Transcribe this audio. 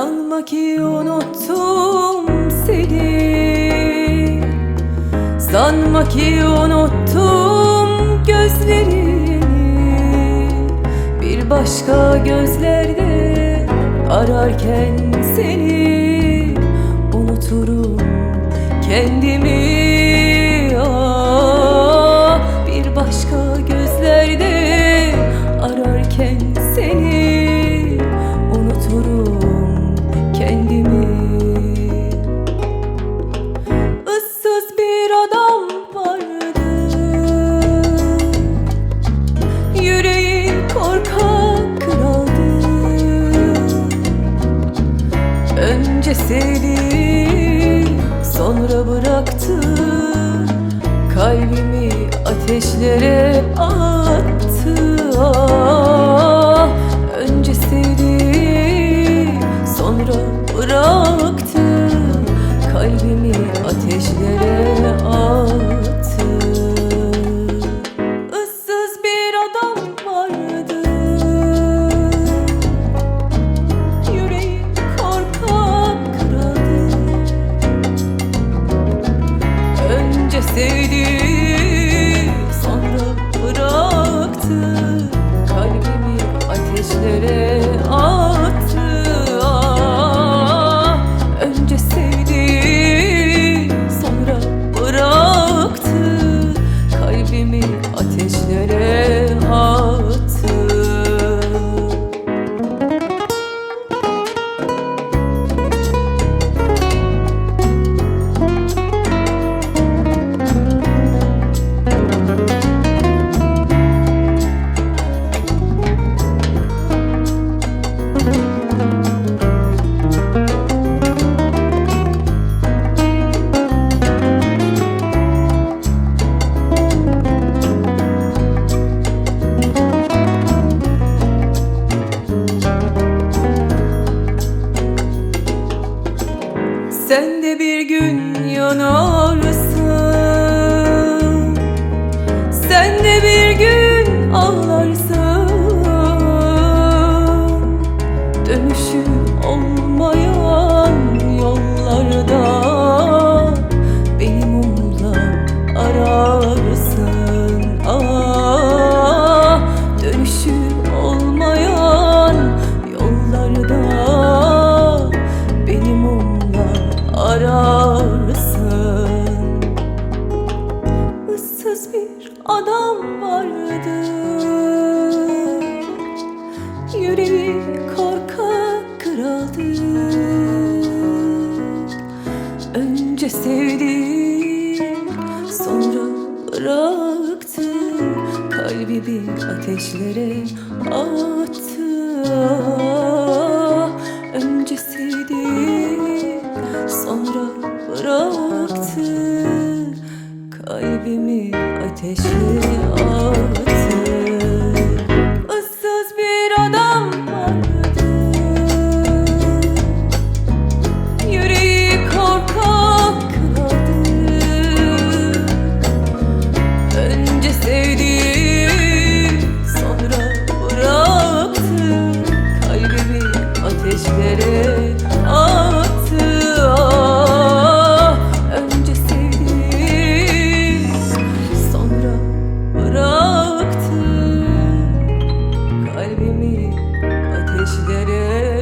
Sanma ki unuttum seni. Sanma ki unuttum gözlerini. Bir başka gözlerde ararken seni Unuturum. Kendimi önce seni sonra bıraktı. Kalbimi ateşlere attı. Sen de bir gün yanarsın Sen de bir gün Önce sevdi sonra bıraktı Kalbimi ateşlere attı. Önce sevdi sonra bıraktı Kalbimi ateşe attı. da da